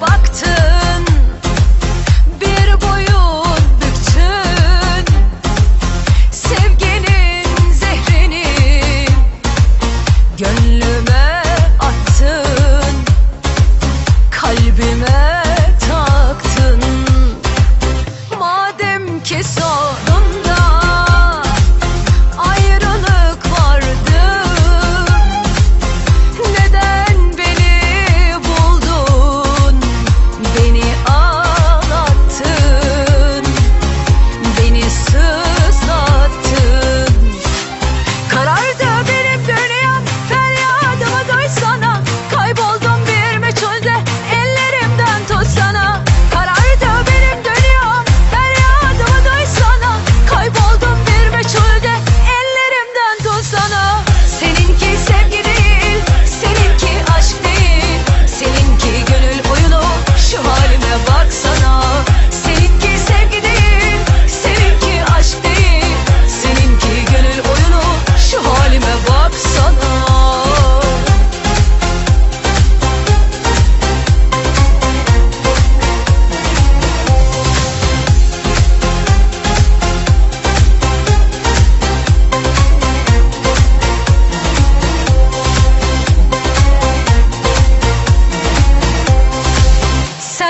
пар...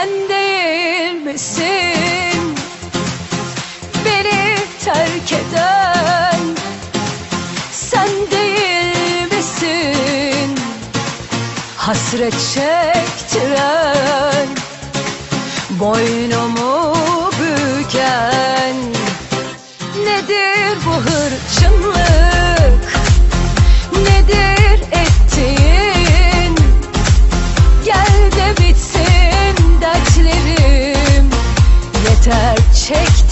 Sen değil misin Beni terk eden Sen değil misin Hasret çektiren Boynumu take